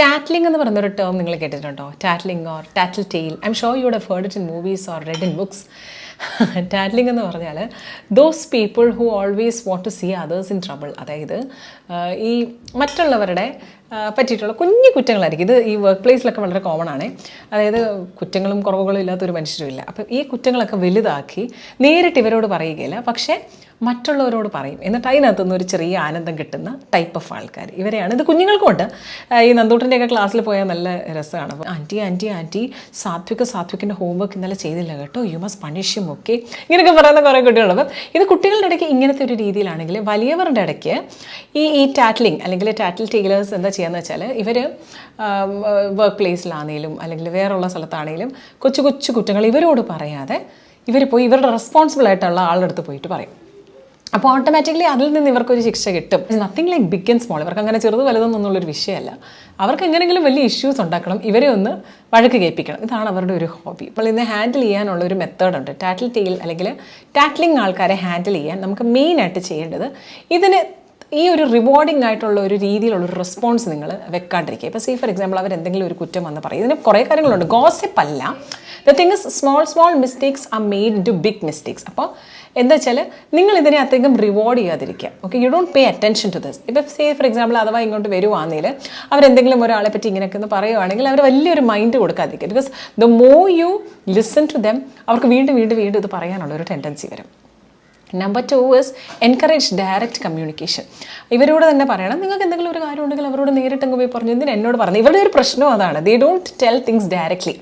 ടാറ്റ്ലിംഗ് എന്ന് പറയുന്ന ഒരു ടേം നിങ്ങൾ കേട്ടിട്ടുണ്ടോ? Tattling or tattle tale I'm sure you have heard it in movies or read in books tattling എന്ന് പറഞ്ഞാൽ those people who always want to see others in trouble അതായത് ഈ മറ്റുള്ളവരുടെ പറ്റിയിട്ടുള്ള കുഞ്ഞു കുറ്റങ്ങളായിരിക്കും. ഇത് ഈ വർക്ക് പ്ലേസിലൊക്കെ വളരെ കോമൺ ആണ്. അതായത് കുറ്റങ്ങളും കുറവുകളും ഇല്ലാത്തൊരു മനുഷ്യരുമില്ല. അപ്പം ഈ കുറ്റങ്ങളൊക്കെ വലുതാക്കി നേരിട്ട് ഇവരോട് പറയുകയില്ല. പക്ഷേ മറ്റുള്ളവരോട് പറയും. എന്നിട്ട് അതിനകത്തുനിന്ന് ഒരു ചെറിയ ആനന്ദം കിട്ടുന്ന ടൈപ്പ് ഓഫ് ആൾക്കാർ ഇവരെയാണ്. ഇത് കുഞ്ഞുങ്ങൾക്കുമുണ്ട് ഈ നന്ദൂട്ടന്റെയൊക്കെ ക്ലാസ്സിൽ പോയാൽ നല്ല രസമാണ്. അപ്പോൾ ആന്റി ആന്റി ആന്റി സാത്വിക സാത്വിക്കിന്റെ ഹോംവർക്ക് ഇന്നലെ ചെയ്തില്ല കേട്ടോ. യു മസ് പണിഷ്യം ഓക്കെ ഇങ്ങനെയൊക്കെ പറയുന്ന കുറേ കുട്ടികളുണ്ട്. അപ്പം ഇത് കുട്ടികളുടെ ഇടയ്ക്ക് ഇങ്ങനത്തെ ഒരു രീതിയിലാണെങ്കിൽ വലിയവരുടെ ഇടയ്ക്ക് ഈ ഈ ടാറ്റ്ലിംഗ് അല്ലെങ്കിൽ ടാറ്റിൽ ടീലേഴ്സ് എന്താ ചെയ്യുക വെച്ചാൽ ഇവർ വർക്ക് പ്ലേസിലാണെങ്കിലും അല്ലെങ്കിൽ വേറെയുള്ള സ്ഥലത്താണെങ്കിലും കൊച്ചു കൊച്ചു കുറ്റങ്ങൾ ഇവരോട് പറയാതെ ഇവർ പോയി ഇവരുടെ റെസ്പോൺസിബിൾ ആയിട്ടുള്ള ആളുടെ അടുത്ത് പോയിട്ട് പറയും. അപ്പോൾ ഓട്ടോമാറ്റിക്കലി അതിൽ നിന്ന് ഇവർക്കൊരു ശിക്ഷ കിട്ടും. Nothing like big and small ഇവർക്ക് അങ്ങനെ ചെറുത് വലുതെന്നുള്ളൊരു വിഷയമല്ല. അവർക്ക് എങ്ങനെയെങ്കിലും വലിയ ഇഷ്യൂസ് ഉണ്ടാക്കണം. ഇവരെ ഒന്ന് വഴക്ക് കേൾപ്പിക്കണം. ഇതാണ് അവരുടെ ഒരു ഹോബി അപ്പോൾ ഇതിനെ ഹാൻഡിൽ ചെയ്യാനുള്ള ഒരു മെത്തേഡ് ഉണ്ട്. ടാറ്റിൽ ടീൽ അല്ലെങ്കിൽ ടാറ്റ്ലിംഗ് ആൾക്കാരെ ഹാൻഡിൽ ചെയ്യാൻ നമുക്ക് മെയിനായിട്ട് ചെയ്യേണ്ടത് ഇതിന് ഈ ഒരു റിവാർഡിംഗ് ആയിട്ടുള്ള ഒരു രീതിയിലുള്ള ഒരു റെസ്പോൺസ് നിങ്ങൾ വെക്കാണ്ടിരിക്കുക. ഇപ്പോൾ സീ ഫോർ എക്സാമ്പിൾ അവർ എന്തെങ്കിലും ഒരു കുറ്റം വന്ന് പറയും. ഇതിന് കുറേ കാര്യങ്ങളുണ്ട്. ഗോസിപ്പ് അല്ല. The thing is small small mistakes are made to big mistakes അപ്പോൾ എന്താ വെച്ചാൽ നിങ്ങൾ ഇതിനെ അധികം റിവാർഡ് ചെയ്യാതിരിക്കുക. Okay you don't pay attention to this ഇപ്പോൾ സേ ഫോർ എക്സാമ്പിൾ അഥവാ ഇങ്ങോട്ട് വരുവാണെങ്കിൽ അവരെന്തെങ്കിലും ഒരാളെ പറ്റി ഇങ്ങനെയൊക്കെ ഒന്ന് പറയുവാണെങ്കിൽ അവർ വലിയൊരു mind കൊടുക്കാതിരിക്കുക. Because the more you listen to them അവർക്ക് വീണ്ടും വീണ്ടും വീണ്ടും ഇത് പറയാനുള്ള ഒരു ടെൻഡൻസി വരും. Number two is encourage direct communication ഇവരോട് തന്നെ പറയണം നിങ്ങൾക്ക് എന്തെങ്കിലും ഒരു കാര്യം ഉണ്ടെങ്കിൽ അവരോട് നേരിട്ട് അങ്ങ് പോയി പറഞ്ഞു എന്തിന് എന്നോട് പറഞ്ഞു? ഇവരുടെ ഒരു പ്രശ്നം അതാണ്. They don't tell things directly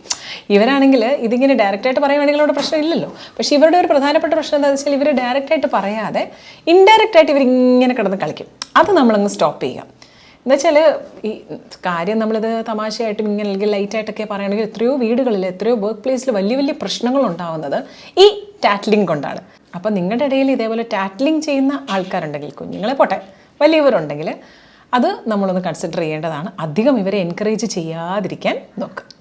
ഇവരാണെങ്കിൽ ഇതിങ്ങനെ ഡയറക്റ്റായിട്ട് പറയുവാണെങ്കിൽ അവിടെ പ്രശ്നം ഇല്ലല്ലോ. പക്ഷേ ഇവരുടെ ഒരു പ്രധാനപ്പെട്ട പ്രശ്നം എന്താണെന്ന് വെച്ചാൽ ഇവർ ഡയറക്റ്റായിട്ട് പറയാതെ ഇൻഡയറക്റ്റായിട്ട് ഇവരിങ്ങനെ കിടന്ന് കളിക്കും. അത് നമ്മളങ്ങ് സ്റ്റോപ്പ് ചെയ്യുക. എന്നുവെച്ചാൽ ഈ കാര്യം നമ്മളിത് തമാശയായിട്ടും ഇങ്ങനെ അല്ലെങ്കിൽ ലൈറ്റായിട്ടൊക്കെ പറയുകയാണെങ്കിൽ എത്രയോ വീടുകളിൽ എത്രയോ വർക്ക് പ്ലേസിൽ വലിയ വലിയ പ്രശ്നങ്ങൾ ഉണ്ടാവുന്നത് ഈ ടാറ്റ്ലിംഗ് കൊണ്ടാണ്. അപ്പോൾ നിങ്ങളുടെ ഇടയിൽ ഇതേപോലെ ടാറ്റ്ലിംഗ് ചെയ്യുന്ന ആൾക്കാരുണ്ടെങ്കിൽ കുഞ്ഞുങ്ങളെ പോട്ടെ വലിയവരുണ്ടെങ്കിൽ അത് നമ്മളൊന്ന് കൺസിഡർ ചെയ്യേണ്ടതാണ്. അധികം ഇവരെ എൻകറേജ് ചെയ്യാതിരിക്കാൻ നോക്കുക.